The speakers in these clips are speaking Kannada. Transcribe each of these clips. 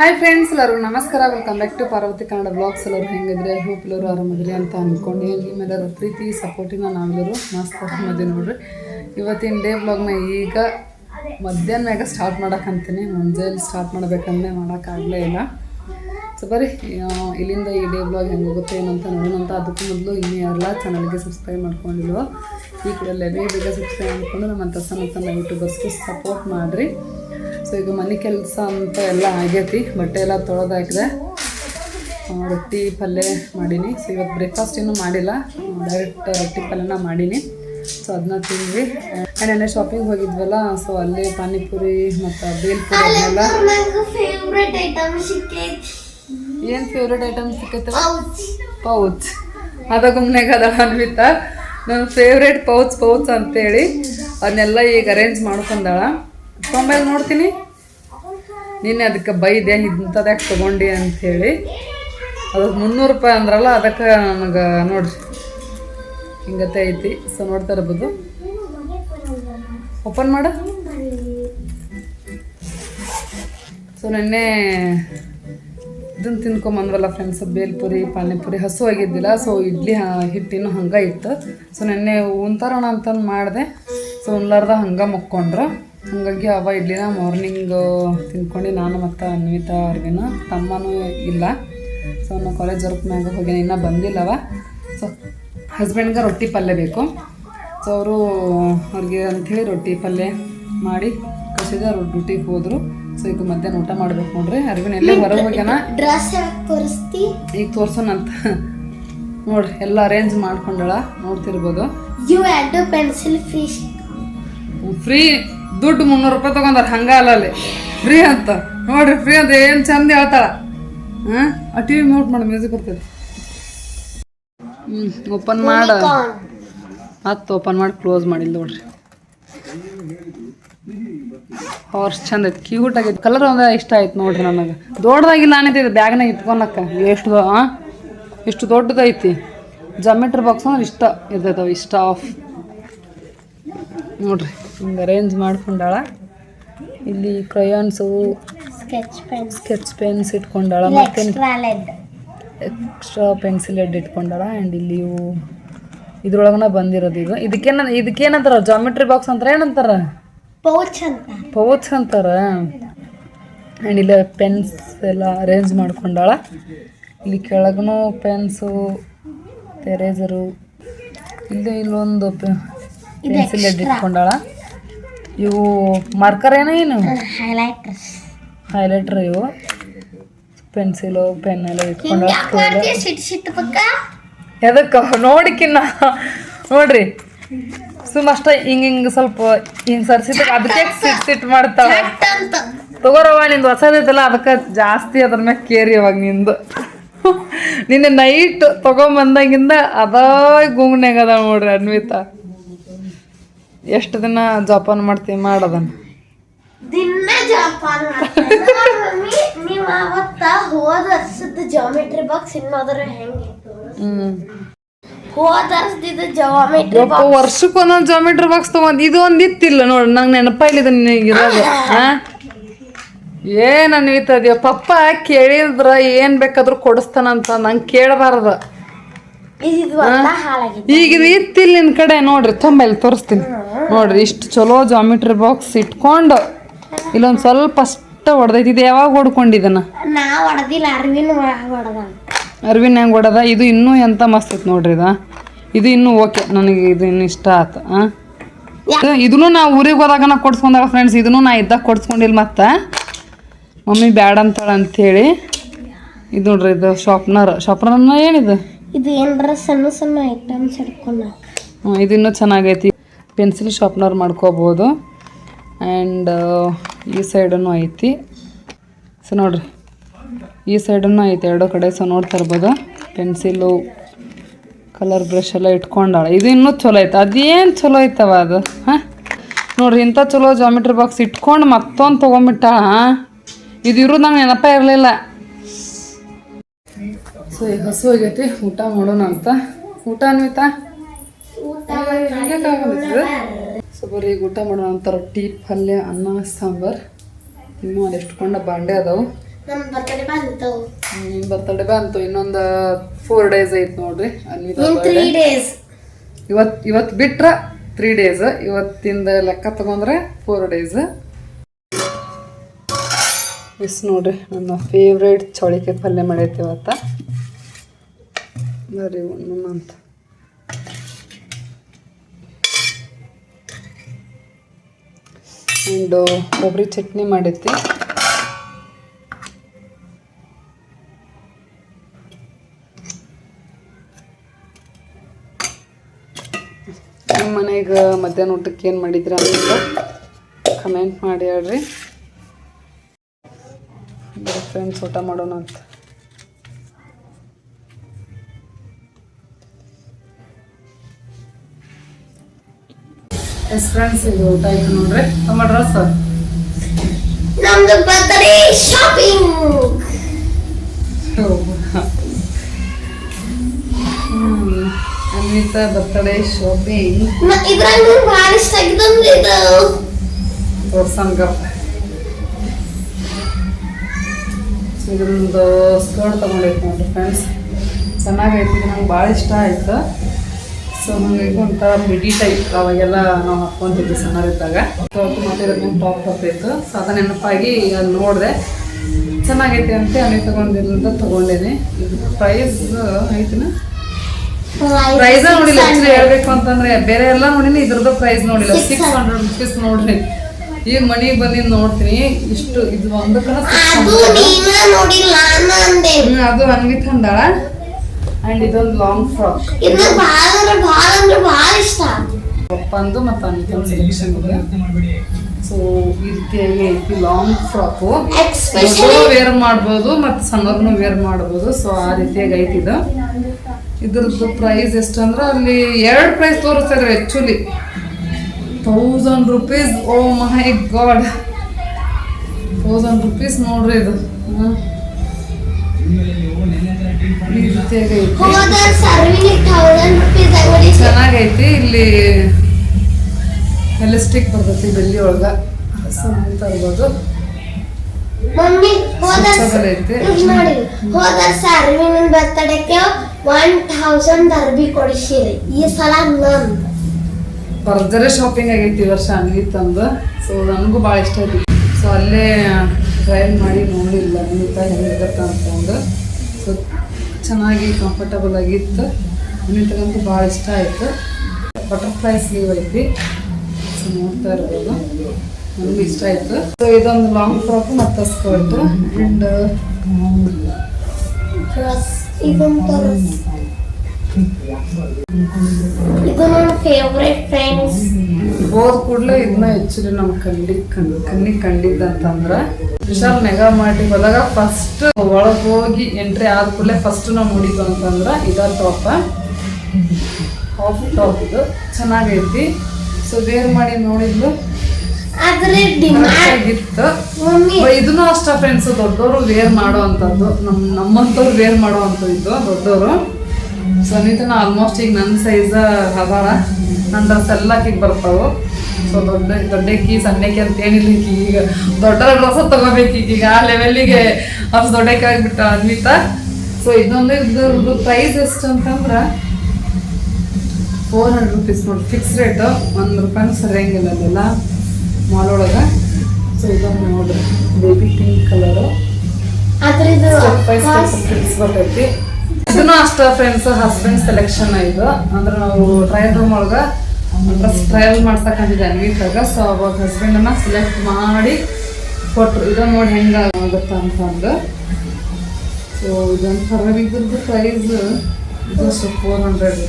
ಹಾಯ್ ಫ್ರೆಂಡ್ಸ್ ಎಲ್ಲರೂ ನಮಸ್ಕಾರ. Welcome back to Parvati Kannada blogs ಎಲ್ಲರೂ ಹೆಂಗಿದ್ರೆ? ಹೋಪ್ ಎಲ್ಲರೂ ಆರಾಮದ್ರಿ ಅಂತ ಅಂದ್ಕೊಂಡು ನಿಮ್ಮೆಲ್ಲರ ಪ್ರೀತಿ ಸಪೋರ್ಟಿನ ನಾವೆಲ್ಲರೂ ಮಸ್ತ್ ಆರಾಮದ್ವಿ ನೋಡ್ರಿ. ಇವತ್ತಿನ ಡೇ ಬ್ಲಾಗ್ನ ಈಗ ಮಧ್ಯಾಹ್ನ ಮ್ಯಾಗ ಸ್ಟಾರ್ಟ್ ಮಾಡೋಕ್ಕಂತೀನಿ ಮುಂಜಾನೆ ಸ್ಟಾರ್ಟ್ ಮಾಡಬೇಕಂದ್ರೆ ಮಾಡೋಕ್ಕಾಗಲೇ ಇಲ್ಲ. ಸೊ ಬರ್ರಿ ಇಲ್ಲಿಂದ ಈ ಡೇ ಬ್ಲಾಗ್ ಹೆಂಗೆ ಹೋಗುತ್ತೆ, ಏನಂತ ನೋಡೋಣಂತ ಅದಕ್ಕೂ ಮೊದಲು ಇನ್ನೂ ಯಾರೆಲ್ಲ ಚಾನಲ್ಗೆ ಸಬ್ಸ್ಕ್ರೈಬ್ ಮಾಡ್ಕೊಂಡಿಲ್ವೋ, ಈ ಕೂಡಲೇ ಬೇಗ ಬೇಗ ಸಬ್ಸ್ಕ್ರೈಬ್ ಮಾಡಿಕೊಂಡು ನಮ್ಮಂಥ ಸಣ್ಣ ಸಣ್ಣ ಯೂಟ್ಯೂಬರ್ಸ್ಗೆ ಸಪೋರ್ಟ್ ಮಾಡಿರಿ. ಸೊ ಈಗ ಮನೆ ಕೆಲಸ ಅಂತ ಎಲ್ಲ ಆಗೈತಿ ಬಟ್ಟೆ ಎಲ್ಲ ತೊಳೆದಾಕಿದೆ. ರೊಟ್ಟಿ ಪಲ್ಯ ಮಾಡೀನಿ. ಸೊ ಇವತ್ತು ಬ್ರೇಕ್ಫಾಸ್ಟ್ ಇನ್ನೂ ಮಾಡಿಲ್ಲ. ಡೈರೆಕ್ಟ್ ರೊಟ್ಟಿ ಪಲ್ಯನ ಮಾಡೀನಿ. ಸೊ ಅದನ್ನ ತಿಂದ್ವಿ. ಆ್ಯಂಡ್ ಎಲ್ಲ ಶಾಪಿಂಗ್ ಹೋಗಿದ್ವಲ್ಲ ಸೊ ಅಲ್ಲಿ ಪಾನಿಪುರಿ ಮತ್ತು ಬೇಲ್ಪುರಿ ಅದನ್ನೆಲ್ಲ ಏನು ಫೇವ್ರೇಟ್ ಐಟಮ್ ಸಿಕ್ಕೈತೆ ಪೌಚ್. ಪೌಚ್. ಅದ ಗುಮ್ನೆಗ ಅದ ಅನ್ವಿತ. ನನ್ನ ಫೇವ್ರೇಟ್ ಪೌಚ್ ಪೌಚ್ ಅಂತೇಳಿ. ಅದನ್ನೆಲ್ಲ ಈಗ ಅರೇಂಜ್ ಮಾಡ್ಕೊಂಡಾಳ. ತೊಂಬೈಲ್ ನೋಡ್ತೀನಿ. ನಿನ್ನೆ ಅದಕ್ಕೆ ಬೈದೆ, ಇಂಥದ್ಯಾಕೆ ತೊಗೊಂಡಿ ಅಂಥೇಳಿ. ಅದಕ್ಕೆ ಮುನ್ನೂರು ರೂಪಾಯಿ ಅಂದ್ರಲ್ಲ, ಅದಕ್ಕೆ ನನಗೆ ನೋಡ್ರಿ ಹಿಂಗತೆ ಐತಿ. ಸೊ, ನೋಡ್ತಾ ಇರ್ಬೋದು. ಓಪನ್ ಮಾಡು. ಸೊ ನೆನ್ನೆ ಇದನ್ನು ತಿನ್ಕೊಂಬಂದ್ವಲ್ಲ ಫ್ರೆಂಡ್ಸ್ ಬೇಲ್ಪುರಿ, ಪಾನಿಪುರಿ, ಹಸು ಆಗಿದ್ದಿಲ್ಲ. ಸೊ ಇಡ್ಲಿ ಹಿಟ್ಟಿನೂ ಹಂಗೆ ಇತ್ತು. ಸೊ ನೆನ್ನೆ ಉಂತಾರೋಣ ಅಂತಂದು ಮಾಡಿದೆ. ಸೊ ಉಣ್ಲಾರ್ದ ಹಂಗೆ ಮುಕ್ಕೊಂಡ್ರು. ಹಾಗಾಗಿ ಅವ ಇಡ್ಲಿನ ಮಾರ್ನಿಂಗ್ ತಿನ್ಕೊಂಡು ನಾನು ಮತ್ತು ಅನ್ವಿತಾ ಅರ್ವಿನ ತಮ್ಮನೂ ಇಲ್ಲ. ಸೊ ನಾನು ಕಾಲೇಜ್ ವರ್ಕ್ ಮ್ಯಾಗ ಹೋಗಿ ಇನ್ನೂ ಬಂದಿಲ್ಲವ ಸೊ ಹಸ್ಬೆಂಡ್ಗೆ ರೊಟ್ಟಿ ಪಲ್ಯ ಬೇಕು. ಸೊ ಅವರು ಅವ್ರಿಗೆ ಅಂಥೇಳಿ ರೊಟ್ಟಿ ಪಲ್ಯ ಮಾಡಿ ಕಸಿದ ಡ್ಯೂಟಿಗೆ ಹೋದರು. ಸೊ ಈಗ ಮಧ್ಯಾಹ್ನ ಊಟ ಮಾಡ್ಬೇಕು ನೋಡ್ರಿ. ಅರ್ವಿನ ಎಲ್ಲ ಹೊರಗೆ ಹೋಗ್ಯಾನ? ಈಗ ತೋರ್ಸೋಣಂತ. ನೋಡ್ರಿ ಎಲ್ಲ ಅರೇಂಜ್ ಮಾಡ್ಕೊಂಡಳ. ನೋಡ್ತಿರ್ಬೋದು. ಯು ಪೆನ್ಸಿಲ್ ಫ್ರೀ ಫ್ರೀ ದುಡ್ಡು ಮುನ್ನೂರು ರೂಪಾಯಿ ತಗೊಂಡಾರ, ಹಂಗ ಅಲ್ಲ ಅಲ್ಲಿ. ಫ್ರೀ ಅಂತ. ನೋಡ್ರಿ ಫ್ರೀ ಅಂತ ಏನು ಚಂದ ಹೇಳ್ತಾಳ. ಆ? ಟಿ ವಿ ಮ್ಯೂಟ್ ಮಾಡಿ ಮ್ಯೂಸಿಕ್ ಬರ್ತದೆ. ಹ್ಞೂ ಓಪನ್ ಮಾಡ. ಮತ್ತೆ ಓಪನ್ ಮಾಡಿ ಕ್ಲೋಸ್ ಮಾಡಿಲ್ಲ ನೋಡ್ರಿ. ಹಾರ್ಸ್ ಚಂದ ಐತಿ ಕ್ಯೂಟ್ ಆಗೈತಿ. ಕಲರ್ ಒಂದ ಇಷ್ಟ ಆಯ್ತು ನೋಡ್ರಿ ನನಗೆ. ದೊಡ್ಡದಾಗಿಲ್ಲ ಬ್ಯಾಗ್ ಬ್ಯಾಗ್ನಾಗ ಇಟ್ಕೊಳಕ್ಕ ಎಷ್ಟು ಎಷ್ಟು ದೊಡ್ಡದೈತಿ ಜಮೆಟ್ರ್ ಬಾಕ್ಸ್ ಅಂದ್ರೆ ಇಷ್ಟ ಇರ್ತೈತವ, ಇಷ್ಟ ಆಫ್ ನೋಡ್ರಿ. ಹಿಂಗೆ ಅರೇಂಜ್ ಮಾಡ್ಕೊಂಡಾಳ. ಇಲ್ಲಿ crayons sketch pens sketch pens ಇಟ್ಕೊಂಡಾಳ ಮತ್ತೆ ಎಕ್ಸ್ಟ್ರಾ ಪೆನ್ಸಿಲ್ ಎಡ್ ಇಟ್ಕೊಂಡಾಳ ಆ್ಯಂಡ್ ಇಲ್ಲಿ ಇವು ಇದ್ರೊಳಗನ ಬಂದಿರೋದು ಇದು. ಇದಕ್ಕೇನ ಇದಕ್ಕೇನಂತಾರ? ಜಾಮೆಟ್ರಿ ಬಾಕ್ಸ್ ಅಂತಾರ ಏನಂತಾರ? ಪೌಚ್ ಅಂತ. ಪೌಚ್ ಅಂತಾರ. ಆ್ಯಂಡ್ ಇಲ್ಲ ಪೆನ್ಸ್ ಎಲ್ಲ ಅರೇಂಜ್ ಮಾಡ್ಕೊಂಡಾಳ. ಇಲ್ಲಿ ಕೆಳಗೂ ಪೆನ್ಸು ಎರೇಸರು ಇಲ್ಲಿ ಇಲ್ಲೊಂದು ಪೆನ್ಸಿಲ್ ಎಡ್ ಇಟ್ಕೊಂಡಾಳ. ಇವು ಮಾರ್ಕರ್ ಏನೋ ಏನು? ಹೈಲೈಟರ್ ಹೈಲೈಟ್ರ್ ಇವು. ಪೆನ್ಸಿಲು ಪೆನ್ ಎಲ್ಲ ಇಟ್ಕೊಂಡು ಎದಕ್ಕೆ? ನೋಡಿಕಿನ್ನ. ನೋಡ್ರಿ. ಸುಮ್ಮ ಅಷ್ಟ ಹಿಂಗೆ ಹಿಂಗೆ ಸ್ವಲ್ಪ ಹಿಂಗೆ ಸರ್ಸಿದ ಅದಕ್ಕೆ ಸಿಟ್ ಸಿಟ್ ಮಾಡ್ತಾವ ತಗೋರವ ನಿಂದು ಹೊಸದೈತಲ್ಲ ಅದಕ್ಕೆ ಜಾಸ್ತಿ ಅದ್ರ ಮ್ಯಾಗ ಕೇರಿ ಅವಾಗ ನಿಂದು. ನಿನ್ನೆ ನೈಟ್ ತಗೊಂಬಂದಾಗಿಂದ ಅದ ಗುಂಗ್ನ್ಯಾಗ ಅದ ನೋಡ್ರಿ ಅನ್ವಿತಾ. ಎಷ್ಟು ದಿನ ಜೋಪಾನ ಮಾಡ್ತೀವಿ ಮಾಡೋದನ್ನ ದಿನ ಜೋಪಾನ ನೀವು ಅವತ್ತ ಹೋದ ವರ್ಷದ ಜಾಮೆಟ್ರಿ ಬಾಕ್ಸ್ ಇನ್ನೋದ್ರ ಹ್ಞೂ ಹೋದ ವರ್ಷದ ಜಾಮೆಟ್ರಿ ವರ್ಷಕ್ಕೆ ಒಂದೊಂದು ಜಾಮೆಟ್ರಿ ಬಾಕ್ಸ್ ತಗೊಂಡ್ ಇದು ಒಂದು ಇತ್ತಿಲ್ಲ ನೋಡು ನಂಗೆ ನೆನಪಾಯಿಲ್ಲ ನಿನಗಿರೋದು ಹಾಂ? ಏನು ಅನ್ವಿತದ್ಯ ಪಪ್ಪ ಕೇಳಿದ್ರ ಏನು ಬೇಕಾದ್ರೂ ಕೊಡಿಸ್ತಾನಂತ ನಂಗೆ ಕೇಳಬಾರ್ದು. ಇದು ಈಗ ಇದು ಇತ್ತಿಲ್ಲ ನಿನ್ನ ಕಡೆ ನೋಡ್ರಿ ಇಲ್ಲಿ ತೋರಿಸ್ತೀನಿ. ನೋಡ್ರಿ ಇಷ್ಟು ಚಲೋ ಜಾಮಿಟ್ರಿ ಬಾಕ್ಸ್ ಇಟ್ಕೊಂಡು ಇಲ್ಲೊಂದು ಸ್ವಲ್ಪ ಅಷ್ಟ ಹೊಡೆದೈತಿ ಇದು ಯಾವಾಗ ಹೊಡ್ಕೊಂಡಿದ್ದನ ಅರ್ವಿನ ಹೆಂಗೆ ಹೊಡೆದ ಇದು ಇನ್ನೂ ಎಂತ ಮಸ್ತ್ ಐತೆ ನೋಡ್ರಿ ಇದು ಇದು ಇನ್ನೂ ಓಕೆ ನನಗೆ ಇದು ಇನ್ನು ಇಷ್ಟ ಆತು ಇದನ್ನು ನಾ ಊರಿಗೆ ಹೋದಾಗ ನಾ ಕೊಡ್ಸ್ಕೊಂಡಾಗ ಫ್ರೆಂಡ್ಸ್ ಇದನ್ನು ನಾ ಇದ್ದಾಗ ಕೊಡ್ಸ್ಕೊಂಡಿಲ್ಲ ಮತ್ತೆ? ಮಮ್ಮಿ ಬ್ಯಾಡ ಅಂತಾಳ ಹೇಳಿ. ಇದು ನೋಡ್ರಿ ಇದು ಶಾಪ್ನರ್ ಶಾಪ್ನರ್ ಏನಿದು? ಇದು ಏನರ ಸಣ್ಣ ಸಣ್ಣ ಐಟಮ್ಸ್ ಹಿಡ್ಕೊಂಡು ಹ್ಮ್, ಇದು ಇನ್ನೂ ಚೆನ್ನಾಗೈತಿ. ಪೆನ್ಸಿಲ್ ಶಾರ್ಪ್ನರ್ ಮಾಡ್ಕೋಬೋದು. ಆ್ಯಂಡ್ ಈ ಸೈಡನ್ನು ಐತಿ. ಸೊ ನೋಡ್ರಿ. ಈ ಸೈಡನ್ನು ಐತಿ. ಎರಡು ಕಡೆ ಸೊ ನೋಡ್ತಾ ಇರ್ಬೋದು. ಪೆನ್ಸಿಲು ಕಲರ್ ಬ್ರಷ್ ಎಲ್ಲ ಇಟ್ಕೊಂಡಾಳ. ಇದು ಇನ್ನೂ ಚಲೋ ಐತೆ. ಅದೇನು ಚಲೋ ಐತವ ಅದು? ಹಾಂ? ನೋಡ್ರಿ ಇಂಥ ಚಲೋ ಜಾಮಿಟ್ರಿ ಬಾಕ್ಸ್ ಇಟ್ಕೊಂಡು ಮತ್ತೊಂದು ತೊಗೊಂಬಿಟ್ಟಾಳ ಇದು ಇರೋದು ನಂಗೆ ನೆನಪ ಇರಲಿಲ್ಲ. ಸೊ ಈಗ ಹಸು ಆಗೈತಿ ಊಟ ಮಾಡೋಣ ಅಂತ. ಊಟ ಅನ್ವಿತಾ? ಸೊ ಬರೀ ಈಗ ಊಟ ಮಾಡೋಣ ಅಂತ ರೊಟ್ಟಿ ಪಲ್ಯ ಅನ್ನ ಸಾಂಬಾರ್. ಇನ್ನೂ ಅದೆಷ್ಟು ಕೊಂಡ ಬಾಂಡೆ ಅದಾವು? ನಮ್ ಬರ್ತಡೇ ಬಂತು. ಬರ್ತಡೇ ಬಂತು. ಇನ್ನೊಂದು ಫೋರ್ ಡೇಸ್ ಐತ್ ನೋಡ್ರಿ ಅನ್ವಿತಾ ಇವತ್ತು ಇವತ್ ಇವತ್ ಬಿಟ್ರ ತ್ರೀ ಡೇಸ್ ಇವತ್ತಿಂದ ಲೆಕ್ಕ ತಗೊಂಡ್ರೆ ಫೋರ್ ಡೇಸ್ ಇಸ್ ನೋಡ್ರಿ ನನ್ನ ಫೇವ್ರೇಟ್ ಚೌಳಿಕಾಯಿ ಪಲ್ಯ ಮಾಡೈತಿ ಇವತ್ತ ಬರ್ರಿ ಉಣ್ಣೋಣ ಅಂತ ಆ್ಯಂಡ್ ಕೊಬ್ಬರಿ ಚಟ್ನಿ ಮಾಡೈತಿ. ನಿಮ್ಮ ಮನೆಗೆ ಮಧ್ಯಾಹ್ನ ಊಟಕ್ಕೆ ಏನು ಮಾಡಿದ್ರಿ ಅಂತ ಕಮೆಂಟ್ ಮಾಡಿ ಹೇಳ್ರಿ. ಫ್ರೆಂಡ್ಸ್ ಊಟ ಮಾಡೋಣ ಅಂತ. ಎಸ್ ಫ್ರೆಂಡ್ಸ್ ಇದು ಊಟ ಆಯ್ತು ನೋಡ್ರಿ. ತಮ್ಮ ಡ್ರೆಸ್ ನಮ್ದು birthday shopping Anvita birthday shopping ಇದ್ರಾಗ ಭಾಳ ಇಷ್ಟ ಆಗಿದ್ದಂದ್ರೆ ಇದು. ತೋರ್ಸಂಗಪ್ಪ ಇದೊಂದು ಸ್ಕರ್ಟ್ ತಗೊಂಡೈತೆ ನೋಡ್ರಿ ಫ್ರೆಂಡ್ಸ್ ಚೆನ್ನಾಗೈತಿ ನಂಗೆ ಭಾಳ ಇಷ್ಟ ಆಯ್ತು. ಸೊ ಹಂಗಾಗಿ ಒಂಥರ ಮಿಡಿ ಟೈಪ್ ಅವಾಗೆಲ್ಲ ನಾವು ಹಾಕ್ಕೊಂತಿದ್ವಿ ಸಣ್ಣರಿದ್ದಾಗ ಸೊ ಅದು ಮತ್ತೆ ಮೇಲೆ ಟಾಪ್ ಬರ್ತಿತ್ತು ಸೊ ಅದನ್ನ ನೆನಪಾಗಿ ಅಲ್ಲಿ ನೋಡಿದೆ. ಚೆನ್ನಾಗೈತಿ ಅಂತ ಅಲ್ಲಿ ತಗೊಂಡಿಲ್ಲ ಅಂತ ತೊಗೊಂಡೇನೆ. ಇದು ಪ್ರೈಸ್ ಐತಿನ? ಪ್ರೈಸ್ ನೋಡಿಲ್ಲ. ಆ್ಯಕ್ಚುಲಿ ಹೇಳ್ಬೇಕು ಅಂತಂದ್ರೆ ಬೇರೆ ಎಲ್ಲ ನೋಡಿನಿ ಇದ್ರದ್ದು ಪ್ರೈಸ್ ನೋಡಿಲ್ಲ. ಸಿಕ್ಸ್ ಹಂಡ್ರೆಡ್ ರುಪೀಸ್ ನೋಡ್ರಿ ಈಗ ಮನೆಗೆ ಬಂದಿದ್ದು ನೋಡ್ತೀನಿ. ಇಷ್ಟು ಇದು ಅದು ನೋಡಿಲ್ಲ ನಾನು ಅಂದೆ. ಅದು ಹಂಗೆ ಅಂದಾಳ ಅಂಡ್ ಇದೊಂದು ಲಾಂಗ್ ಫ್ರಾಕ್ ಇದು ಬಹಳ ಅಂದ್ರೆ ಬಹಳ ಅಂದ್ರೆ ಬಹಳ ಇಷ್ಟ. ಪಪ್ಪಂದು ಮತ್ತು ಇದೆ ಸೊ ಈ ರೀತಿಯಾಗಿ ಐತಿ ಲಾಂಗ್ ಫ್ರಾಕು ಎಕ್ಸ್ಪೆಷಲಿ ವೇರ್ ಮಾಡ್ಬೋದು ಮತ್ತು ಸಣ್ಣವ್ರನ್ನು ವೇರ್ ಮಾಡ್ಬೋದು. ಸೊ ಆ ರೀತಿಯಾಗಿ ಐತಿ ಇದು. ಇದ್ರದ್ದು ಪ್ರೈಸ್ ಎಷ್ಟು ಅಂದ್ರೆ ಅಲ್ಲಿ ಎರಡು ಪ್ರೈಸ್ ತೋರಿಸ್ತಾರೆ actually thousand rupees oh my god thousand rupees ನೋಡ್ರಿ ಇದು. ಹ್ಮ್. ಚೆನ್ನಾಗೈತಿ ಇಲ್ಲಿ ಎಲಿಸ್ಟಿಕ್ ಬರ್ತೈತಿ ಬೆಳ್ಳಿ ಒಳಗ. ಮಮ್ಮಿ ಹೋದ ಬರ್ತಡೇಕ್ಕೆ ಒನ್ ಥೌಸಂಡ್ ಅರ್ಬಿ ಕೊಡಿಸಿರಿ ಈ ಸಲ ಭರ್ಜರಿ ಶಾಪಿಂಗ್ ಆಗೈತಿ ಈ ವರ್ಷ ಅಂಗಿ ತಂದು. ಸೊ ನನಗೂ ಭಾಳ ಇಷ್ಟ ಐತಿ ಸೊ ಅಲ್ಲೇ ಟ್ರಯಲ್ ಮಾಡಿ ನೋಡಿಲ್ಲ. ಅನ್ವಿತ ಹೆಂಗಿರುತ್ತೆ ಅಂತಂದು ಸೊ ಚೆನ್ನಾಗಿ ಕಂಫರ್ಟಬಲ್ ಆಗಿತ್ತು. ಅನ್ವಿತಗಂತೂ ಭಾಳ ಇಷ್ಟ ಆಯಿತು. ಬಟರ್ಫ್ಲೈ ಸ್ಲೀವ್ ಐತಿ ಸೊ ನೋಡ್ತಾ ಇರ್ಬೋದು ನನಗೂ ಇಷ್ಟ ಆಯಿತು. ಸೊ ಇದೊಂದು ಲಾಂಗ್ ಫ್ರಾಕ್ ಮತ್ತು ಸ್ಕರ್ಟು ಆ್ಯಂಡ್ ಇದು ನನ್ನ ಫೇವ್ರೆಟ್ ಫ್ರೆಂಡ್ಸ್ ಹೋದ ಕೂಡಲೇ ಇದನ್ನ ಹೆಚ್ಚು ನಮ್ಮ ಕಣ್ಣಿಗೆ ಕಣ್ಣು ಕಣ್ಣಿಗೆ ಕಂಡಿದ್ದ ಅಂತಂದ್ರೆ ವಿಶಾಲ್ ಮೆಗಾ ಮಾಡಿ ಹೋದಾಗ ಫಸ್ಟ್ ಒಳಗೆ ಹೋಗಿ ಎಂಟ್ರಿ ಆದ ಕೂಡಲೇ ಫಸ್ಟ್ ನಾವು ನೋಡಿದ್ದು ಅಂತಂದ್ರ ಇದ ಟಾಪ ಹಾಫ್ ಟಾಪ್ ಇದು. ಚೆನ್ನಾಗೈತಿ. ಸೊ ವೇರ್ ಮಾಡಿ ನೋಡಿದ್ಲು? ಇದನ್ನು ಅಷ್ಟ ಫ್ರೆಂಡ್ಸ್ ದೊಡ್ಡವರು ವೇರ್ ಮಾಡೋ ಅಂಥದ್ದು ನಮ್ಮ ನಮ್ಮಂಥವ್ರು ವೇರ್ ಮಾಡೋ ಅಂಥದ್ದು ದೊಡ್ಡವರು ಸೊ ಅನಿತನ ಆಲ್ಮೋಸ್ಟ್ ಈಗ ನನ್ನ ಸೈಜ್ ಅದಾಳ. ನನ್ನ ಡ್ರೆಸ್ ಎಲ್ಲ ಕಿಗ್ ಬರ್ತಾವು. ಸೊ ದೊಡ್ಡ ದೊಡ್ಡಕ್ಕಿ ಸಣ್ಣಕ್ಕಿ ಅಂತ ಏನಿಲ್ಲ ಈಗ ದೊಡ್ಡ ಡ್ರೆಸ್ ತಗೋಬೇಕು ಈಗ ಆ ಲೆವೆಲ್ಲಿಗೆ ಅಷ್ಟು ದೊಡ್ಡಕ್ಕೆ ಆಗ್ಬಿಟ್ಟ ಅನ್ವಿತ ಸೊ ಇದೊಂದು ಇದ್ರದ್ದು ಪ್ರೈಸ್ ಎಷ್ಟು ಅಂತಂದ್ರೆ ಫೋರ್ ಹಂಡ್ರೆಡ್ ರುಪೀಸ್ ನೋಡಿ. ಫಿಕ್ಸ್ ರೇಟ್ ಒಂದು ರೂಪಾಯಿ ಸರಿಯಂಗಿಲ್ಲ ಅದೆಲ್ಲ ಮಾಲ್ ಒಳಗೆ. ಸೊ ಇದೊಂದು ನೋಡ್ರಿ. Baby pink colour step by step fix ಬರ್ತೈತಿ. ಇದನ್ನು ಅಷ್ಟ ಫ್ರೆಂಡ್ಸ್ ಹಸ್ಬೆಂಡ್ ಸೆಲೆಕ್ಷನ್ ಇದು. ಅಂದ್ರೆ ನಾವು ಟ್ರಯಲ್ ರೂಮ್ ಒಳಗೆ ಡ್ರೆಸ್ ಟ್ರಯಲ್ ಮಾಡ್ಸಕ್ಕಂತಿದ್ದೆ ಅನ್ವಿತಾಗ ಸೊ ಅವಾಗ ಹಸ್ಬೆಂಡನ್ನ ಸೆಲೆಕ್ಟ್ ಮಾಡಿ ಕೊಟ್ರು. ಇದು ನೋಡಿ ಹೆಂಗ ಆಗುತ್ತ ಅಂತಂದು ಸೊ ಇದೊಂದು ಇದ್ರದ್ದು ಪ್ರೈಸ್ ಇದು four hundred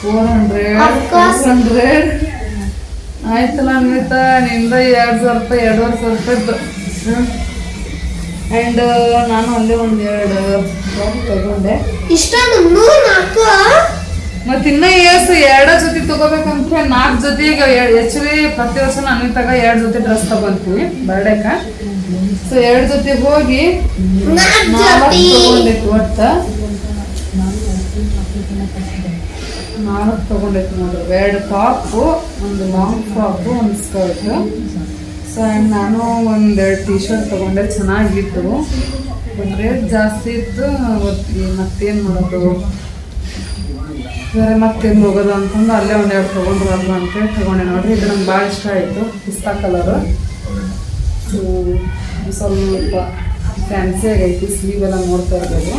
four hundred six. Hundred ಆಯ್ತಲ್ಲ ಅನ್ವಿತಾ ನಿಂದ ಎರಡು ಸಾವಿರ ರೂಪಾಯಿ ಎರಡೂವರೆ ಸಾವಿರ ರೂಪಾಯಿದ್ದು ಆ್ಯಂಡ್ ನಾನು ಅಲ್ಲೇ ಒಂದು ಎರಡು ತಗೊಂಡೆ. ಇಷ್ಟೊಂದು ಮೂರು ನಾಲ್ಕು ಮತ್ತೆ ಇನ್ನ ಎಸ್ ಎರಡ ಜೊತೆ ತಗೋಬೇಕಂತ ನಾಲ್ಕು ಜೊತೆಗೆ ವಿ ಪ್ರತಿ ವರ್ಷ ನಾನು ತಗ ಎರಡು ಜೊತೆ ಡ್ರೆಸ್ ತಗೊಂತೀವಿ ಬರ್ಡೇಕ ಸೊ ಎರಡು ಜೊತೆ ಹೋಗಿ ತಗೊಂಡೈತಿ ಒಟ್ಟ ನಾಲ್ಕು ತಗೊಂಡೈತಿ ನೋಡ್ರಿ ಎರಡು ಟಾಪು ಒಂದು ಲಾಂಗ್ ಟಾಪು ಒಂದು ಸ್ಕರ್ಟ್ ಸೊ ಆ್ಯಂಡ್ ನಾನು ಒಂದೆರಡು ಟೀ ಶರ್ಟ್ ತೊಗೊಂಡೆ, ಚೆನ್ನಾಗಿತ್ತು. ಬಟ್ ರೇಟ್ ಜಾಸ್ತಿ ಇತ್ತು ಮತ್ತೇನು ಮಾಡೋದು? ಬೇರೆ ಮತ್ತೇನು ಹೋಗೋದು ಅಂತಂದು ಅಲ್ಲೇ ಒಂದೆರಡು ತೊಗೊಂಡ್ರಲ್ವ ಅಂತೇಳಿ ತೊಗೊಂಡೆ. ನೋಡಿರಿ, ಇದು ನಂಗೆ ಭಾಳ ಇಷ್ಟ ಆಯಿತು, ಪಿಸ್ತಾ ಕಲರು ಸೊ ಸ್ವಲ್ಪ ಫ್ಯಾನ್ಸಿ ಆಗೈತಿ ಸ್ಲೀವ್ ಎಲ್ಲ ನೋಡ್ತಾ ಇರ್ಬೋದು.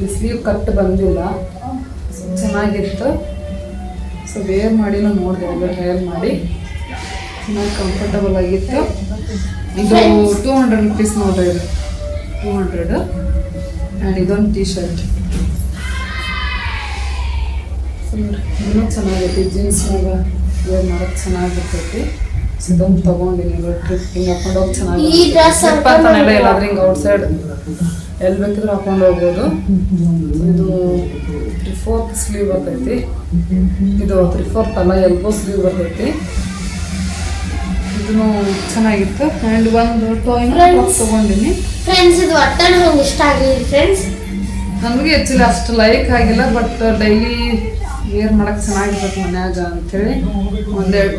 ಈ ಸ್ಲೀವ್ ಕಟ್ ಬಂದಿಲ್ಲ. ಚೆನ್ನಾಗಿತ್ತು. ಸೊ ವೇರ್ ಮಾಡಿನೂ ನೋಡಿದೆ ಟ್ರಯಲ್ ಮಾಡಿ. ಚೆನ್ನಾಗಿ ಕಂಫರ್ಟಬಲ್ ಆಗಿತ್ತು. ಇದು ಟೂ ಹಂಡ್ರೆಡ್ ರುಪೀಸ್ ನೋಡ್ರಿ ಇದು. ಟೂ ಹಂಡ್ರೆಡ್ ಆ್ಯಂಡ್ ಇದೊಂದು ಟೀ ಶರ್ಟ್ ಇನ್ನೂ ಚೆನ್ನಾಗೈತಿ. ಜೀನ್ಸ್ನಾಗ ವೇರ್ ಮಾಡೋಕೆ ಚೆನ್ನಾಗಿರ್ತೈತಿ. ಇದೊಂದು ತೊಗೊಂಡಿನಿ ಟ್ರಿಪ್ ಹಿಂಗೆ ಹಾಕೊಂಡು ಹೋಗಿ ಚೆನ್ನಾಗಿ ಇಲ್ಲಾಂದ್ರೆ ಹಿಂಗೆ ಔಟ್ ಸೈಡ್ ಎಲ್ಲಿ ಬೇಕಿದ್ರೆ ಹಾಕೊಂಡು ಹೋಗ್ಬೋದು. ಇದು ತ್ರೀ ಫೋರ್ತ್ ಸ್ಲೀವ್ ಬರ್ತೈತಿ. ಇದು ತ್ರೀ ಫೋರ್ತ್ ಅಲ್ಲ ಎಲ್ಬೋ ಸ್ಲೀವ್ ಬರ್ತೈತಿ. ಇದನ್ನು ಚೆನ್ನಾಗಿತ್ತು. ಆ್ಯಂಡ್ ಒಂದು ಟಾಯ್ನ. ತೊಗೊಂಡಿನಿ. ಫ್ರೆಂಡ್ಸ್ ಇದು ಒಟ್ಟ ನಂಗೆ ಇಷ್ಟ ಆಗಲಿ ಫ್ರೆಂಡ್ಸ್ ನಮಗೆ ಆ್ಯಕ್ಚುಲಿ ಅಷ್ಟು ಲೈಕ್ ಆಗಿಲ್ಲ ಬಟ್ ಡೈಲಿ ವೇರ್ ಮಾಡಕ್ಕೆ ಚೆನ್ನಾಗಿರ್ಬೇಕು ಮನ್ಯಾಗ ಅಂಥೇಳಿ ಒಂದೆರಡು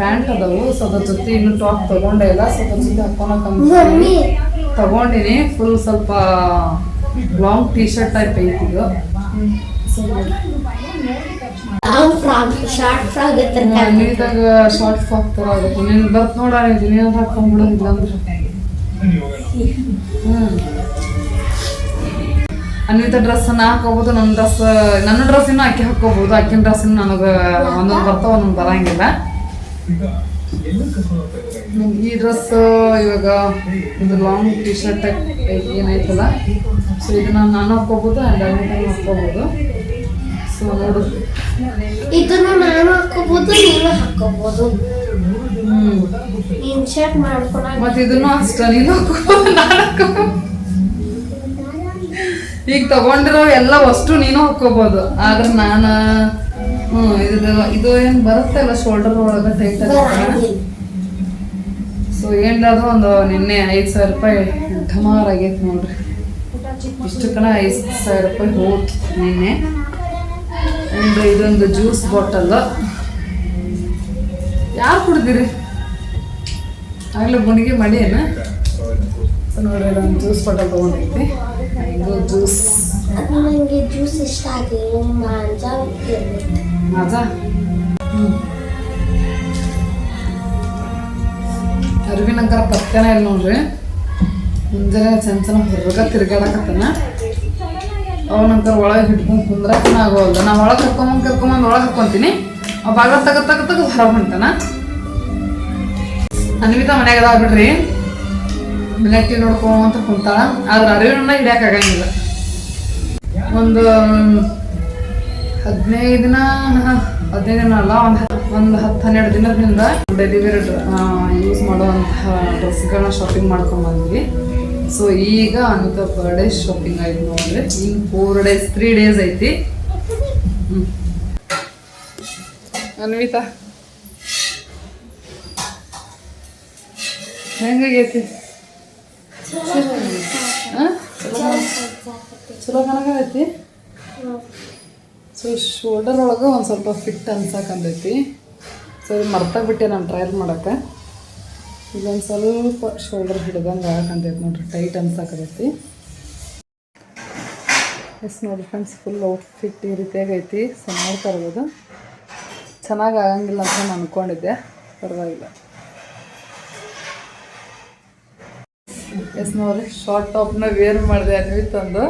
ಪ್ಯಾಂಟ್ ಅದಾವು. ಸೊ ಅದ್ರ ಜೊತೆ ಇನ್ನೂ ಟಾಪ್ ತೊಗೊಂಡೇ ಇಲ್ಲ. ಸೊ ಅದ್ರ ಜೊತೆ ಹಾಕೊಳಕ್ಕೆ ತೊಗೊಂಡಿನಿ. ಫುಲ್ ಸ್ವಲ್ಪ ಲಾಂಗ್ ಟೀ ಶರ್ಟ್ ಟೈಪ್ ಐತಿ ಇದು. ಸೊ ಶಾರ್ಟ್ ಶಾರ್ಟ್ ನೀನು ಹ್ಞೂ ಅನ್ವಿತ ಡ್ರೆಸ್ ಅನ್ನ ಹಾಕೋಬಹುದು ನನ್ನ ಡ್ರೆಸ್ ನನ್ನ ಡ್ರೆಸ್ ಇನ್ನೂ ಅಕ್ಕಿ ಹಾಕೋಬಹುದು ಅಕ್ಕಿನ ಡ್ರೆಸ್ ಇನ್ನು ನನಗೆ ಒಂದೊಂದು ಬರ್ತಾವ, ಒಂದೊಂದು ಬರಂಗಿಲ್ಲ. ಈ ಡ್ರೆಸ್ ಇವಾಗ ಒಂದು ಲಾಂಗ್ ಟಿ ಶರ್ಟ್ ಏನೈತಲ್ಲ ಸೊ ಇದನ್ನ ನಾನು ಹಾಕೋಬಹುದು ಆ್ಯಂಡ್ ಅನ್ವಿತ ಹಾಕೋಬಹುದು ಸೊ ನೋಡು. ಇದನ್ನು ನಾನು ಹಾಕೋಬಹುದು ನೀನು ಹಾಕೋಬಹುದು ಹ್ಞೂ ಚೆಕ್ ಮಾಡ್ಕೊಳ ಮತ್ತೆ ಇದನ್ನು ಅಷ್ಟ ನೀನು ಹಾಕೋಬೋದು ನಾನು ಈಗ ತಗೊಂಡಿರೋ ಎಲ್ಲ ವಸ್ತು ನೀನು ಹಾಕೋಬಹುದು ಆದ್ರೆ ನಾನು ಹ್ಞೂ ಇದು ಇದು ಏನು ಬರುತ್ತೆ ಅಲ್ಲ ಶೋಲ್ಡರ್ ಒಳಗೆ ಟೈಟ್ ಸೊ ಏನಾದ್ರು ಒಂದು ನಿನ್ನೆ ಐದು ಸಾವಿರ ರೂಪಾಯಿ ಢಮಾರ್ ಆಗೈತೆ ನೋಡ್ರಿ. ಇಷ್ಟು ಕಣ ಐದು ಸಾವಿರ ರೂಪಾಯಿ ಹೋತ್ ನಿನ್ನೆ. ಆ್ಯಂಡ್ ಇದೊಂದು ಜ್ಯೂಸ್ ಬಾಟಲ್. ಯಾರು ಕುಡ್ದಿರಿ? ಆಗಲೇ ಗುಣಿಗೆ ಮಾಡಿ ಏನ ಸೊ ನೋಡ್ರಿ ನಾನು ಜ್ಯೂಸ್ ಬಾಟಲ್ ತೊಗೊಂಡೈತಿ ಇದು ಜ್ಯೂಸ್. ನನಗೆ ಜ್ಯೂಸ್ ಇಷ್ಟ ಆಗಿಲ್ಲ ಮಾಂಜಾ ಮಾಜಾ ಹ್ಞೂ ಅರಿವಿನಂಕರ ಪಕ್ಕನೇ ಇಲ್ಲ ನೋಡ್ರಿ. ಮುಂಜಾನೆ ಚಂದ ಚಂದ ಹೊರಗ ತಿರ್ಗಾಡಕತ್ತಾನ. ಅವನಂಕರ ಒಳಗೆ ಹಿಡ್ಕೊಂಡು ಕುಂದ್ರ ಆಗೋಲ್ದ ನಾ ಒಳಗೆ ಕರ್ಕೊಂಬಂದು ಕರ್ಕೊಂಬಂದು ಒಳಗೆ ಹಾಕೊಂತೀನಿ ಆ ಬಾಗ ತಗ ತಗ ತಗ ಹೊರ ಹೊಂಟಾನ. ಅನ್ವಿತ ಮನ್ಯಾಗ ಅದಾವ ಬಿಡ್ರಿ. ಮಿಲೆಟ್ಟಿ ನೋಡ್ಕೊಂತ ಕುಂತಾಳ. ಆದ್ರೆ ಅರಿವಿನ ಹಿಡಿಯೋಕ್ಕಾಗಂಗಿಲ್ಲ ಒಂದು ಹದಿನೈದು ದಿನ ಹದಿನೈದು ದಿನ ಅಲ್ಲ, ಒಂದು ಒಂದು ಹತ್ತು ಹನ್ನೆರಡು ದಿನದಿಂದ ಡೆಲಿವರಿ ಯೂಸ್ ಮಾಡುವಂತಹ ಡ್ರೆಸ್ಗಳನ್ನ ಶಾಪಿಂಗ್ ಮಾಡ್ಕೊಂಬಂದ್ವಿ ಸೊ ಈಗ ಅನಿತಾ ಬರ್ಡೇ ಶಾಪಿಂಗ್ ಆಯ್ತು ನೋಡ್ರಿ. ಇನ್ನು ಫೋರ್ ಡೇಸ್ ತ್ರೀ ಡೇಸ್ ಐತಿ. ಅನ್ವಿತಾ. ಹೆಂಗಾಗೈತಿ? ಚಲೋ ಕಾಣಕತ್ತೈತಿ? ಸೊ ಶೋಲ್ಡರ್ ಒಳಗೆ ಒಂದು ಸ್ವಲ್ಪ ಫಿಟ್ ಅನ್ಸಕ್ಕಂತೈತಿ ಸೊ ಮರ್ತಾಗ್ಬಿಟ್ಟೆ, ನಾನು ಟ್ರಯಲ್ ಮಾಡೋಕ್ಕೆ ಇದೊಂದು ಸ್ವಲ್ಪ ಶೋಲ್ಡರ್ ಹಿಡ್ದಂಗೆ ಆಗಂತೈತೆ ನೋಡ್ರಿ ಟೈಟ್ ಅನ್ಸಕ್ಕತ್ತೈತಿ ಎಸ್ ನೋಡಿ ಫ್ರೆಂಡ್ಸ್ ಫುಲ್ ಔಟ್ಫಿಟ್ ಈ ರೀತಿಯಾಗೈತಿ ಸೊ ನೋಡ್ತಾ ಚೆನ್ನಾಗಿ ಆಗಂಗಿಲ್ಲ ಅಂತ ನಾನು ಅಂದ್ಕೊಂಡಿದ್ದೆ ಪರವಾಗಿಲ್ಲ. ಎಸ್ ನೋಡ್ರಿ ಶಾರ್ಟ್ ಟಾಪ್ನ ವೇರ್ ಮಾಡಿದೆ ಅನ್ವಿತ್ ಒಂದು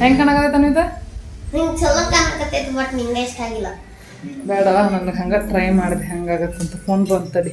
ಹೆಂಗೆ ಕಾಣಕತ್ತೈತೆ ಅನ್ವಿತ? ನಿಂಗೆ ಚಲೋ ಕಾಣಕತ್ತೈತಿ ಬಟ್ ನಿಂಗೆ ಇಷ್ಟ ಆಗಿಲ್ಲ. ಬೇಡವಾ ನನಗೆ ಹಂಗೆ ಟ್ರೈ ಮಾಡಿದೆ ಹೆಂಗಾಗತ್ತೆ ಅಂತ ಫೋನ್ ಬಂತಡಿ.